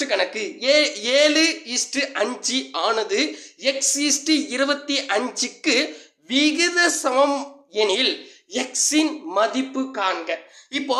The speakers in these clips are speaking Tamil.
ஃபர்ஸ்ட் கணக்கு. ஏ ஏழு இஸ்டு அஞ்சு ஆனது எக்ஸ் இஸ்டு இருபத்தி அஞ்சுக்கு விகித சமம் எனில் எக்ஸின் மதிப்பு காண்க. இப்போ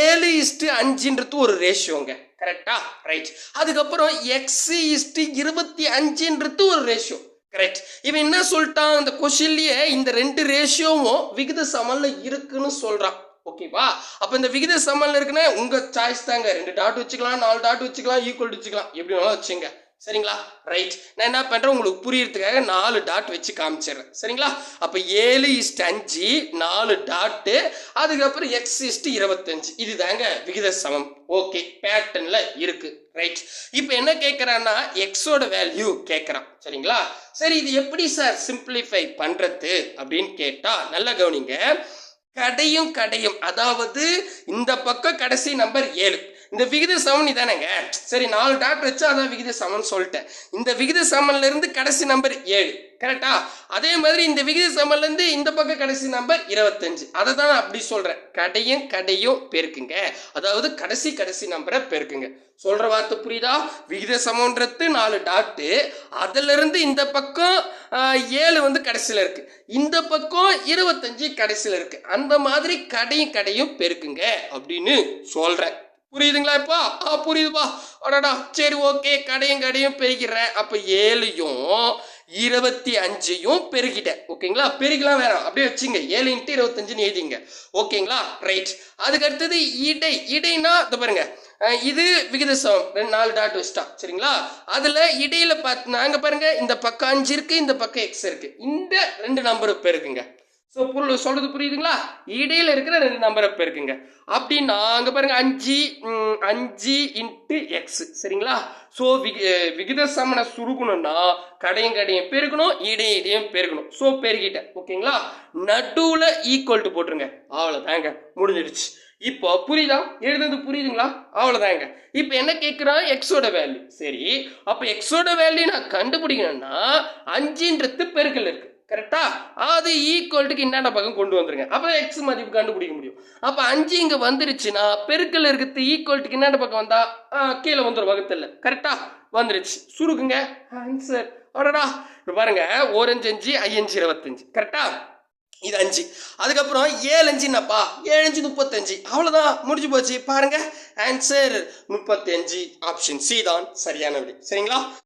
ஏழு இஸ்டு அஞ்சுன்றது ஒரு ரேஷியோங்க கரெக்டா ரைட் அதுக்கப்புறம் எக்ஸ் இஸ்டு இருபத்தி அஞ்சுன்றது ஒரு ரேஷியோ கரெக்ட் இவன் என்ன சொல்லிட்டான்? அந்த கொஷின்லயே இந்த ரெண்டு ரேஷியோவும் விகித சமன்ல இருக்குன்னு சொல்றான். ஓகேவா அப்போ இந்த விகித சமன்ல இருக்குன்னா உங்கள் சாய்ஸ் தாங்க. ரெண்டு டாட் வச்சுக்கலாம் நாலு டாட் வச்சுக்கலாம் ஈக்குவல் வச்சுக்கலாம். எப்படி வேணாலும் வச்சுங்க. சரிங்களா? ரைட் நான் என்ன பண்ணுறேன் உங்களுக்கு புரியறதுக்காக நாலு டாட் வச்சு காமிச்சிடுறேன். சரிங்களா? அப்போ ஏழு இஸ்ட் அஞ்சு நாலு டாட்டு அதுக்கப்புறம் எக்ஸ் இஸ்ட் இருபத்தஞ்சு. இதுதாங்க விகித சமம். ஓகே பேட்டர்னில் இருக்கு. ரைட் இப்போ என்ன கேட்குறான்னா எக்ஸோட வேல்யூ கேட்குறான் சரிங்களா? சரி இது எப்படி சார் சிம்பிளிஃபை பண்ணுறது அப்படின்னு கேட்டால் நல்லா கவனிங்க. கடையும் கடையும். அதாவது இந்த பக்கம் கடைசி நம்பர் ஏழு. இந்த விகித சமன் இதானேங்க? சரி நாலு டாட் வச்சு அதான் விகித சமன் சொல்லிட்டேன். இந்த விகித சமன்ல இருந்து கடைசி நம்பர் ஏழு கரெக்டா அதே மாதிரி இந்த விகித சமன்ல இருந்து இந்த பக்கம் கடைசி நம்பர் இருபத்தஞ்சு. அதை தான் நான் அப்படி சொல்றேன். கடையும் கடையும் பெருக்குங்க. அதாவது கடைசி கடைசி நம்பரை பெருக்குங்க. சொல்ற வார்த்தை புரியுதா? விகித சமன்றது நாலு டாட்டு அதுல இருந்து இந்த பக்கம் ஏழு வந்து கடைசியில இருக்கு. இந்த பக்கம் இருபத்தஞ்சு கடைசியில இருக்கு. அந்த மாதிரி கடையும் கடையும் பெருக்குங்க அப்படின்னு சொல்றேன். புரியுதுங்களா இப்போ? ஆ புரியுதுப்பா. அடடா. சரி ஓகே. கடையும் கடையும் பெருக்கிறேன் அப்போ ஏழையும் இருபத்தி அஞ்சையும் பெருக்கிட்டேன் ஓகேங்களா? பெருக்கலாம் வேணாம். அப்படியே வச்சுங்க. ஏழு இன்ட்டு இருபத்தஞ்சுன்னு எழுதிங்க. ஓகேங்களா? ரைட் அதுக்கு அடுத்தது இடை. இடைனா இதை பாருங்க. இது விகித சமம் ரெண்டு நாலு டாட் வச்சுட்டா. சரிங்களா? அதில் இடையில பார்த்து நாங்கள் பாருங்க. இந்த பக்கம் அஞ்சு இருக்குது இந்த பக்கம் எக்ஸ் இருக்குது இந்த ரெண்டு நம்பரும் பெருக்குங்க ஸோ புல் சொல்றது புரியுதுங்களா? இடையில இருக்கிற ரெண்டு நம்பரை பெருக்குங்க அப்படின்னா அங்கே பாருங்க அஞ்சு அஞ்சு இன்ட்டு எக்ஸ் சரிங்களா? ஸோ விகி விகித சமனை சுருக்கணும்னா கடையும் கடையும் பெருக்கணும் இடையும் இடையும் பெருக்கணும். ஸோ பெருக்கிட்டேன் ஓகேங்களா? நடுவில் ஈக்குவல் டு போட்டுருங்க. அவ்வளோதாங்க முடிஞ்சிடுச்சு. இப்போ புரியுதா? எழுதுறது புரியுதுங்களா? அவ்வளோதாங்க இப்போ என்ன கேட்குறான் எக்ஸோட வேல்யூ சரி அப்போ எக்ஸோட வேல்யூ நான் கண்டுபிடிக்கணும்னா அஞ்சுன்றது பெருக்கல் இருக்கு. கரெக்டா அது ஈக்குவல்ட்டுக்கு இன்னாண்ட பக்கம் கொண்டு வந்துருங்க. அப்போ எக்ஸ் மதிப்பு கண்டுபிடிக்க முடியும். அப்போ அஞ்சு இங்கே வந்துருச்சுன்னா பெருக்கல் இருக்கிறது ஈக்குவல்ட்டுக்கு இன்னாண்ட பக்கம் வந்தால் கீழே வந்துடும் வகுத்தில் கரெக்டா வந்துருச்சு. சுருக்குங்க. ஆன்சர் அடடா. பாருங்க. ஓரஞ்சு அஞ்சு ஐயஞ்சு இருபத்தஞ்சு. கரெக்டா இது அஞ்சு. அதுக்கப்புறம் ஏழு என்னப்பா ஏழு அஞ்சு முப்பத்தஞ்சு. அவ்வளோதான் முடிஞ்சு போச்சு. பாருங்க. ஆன்சர் முப்பத்தஞ்சு. ஆப்ஷன் சி தான். சரியான விடை சரிங்களா?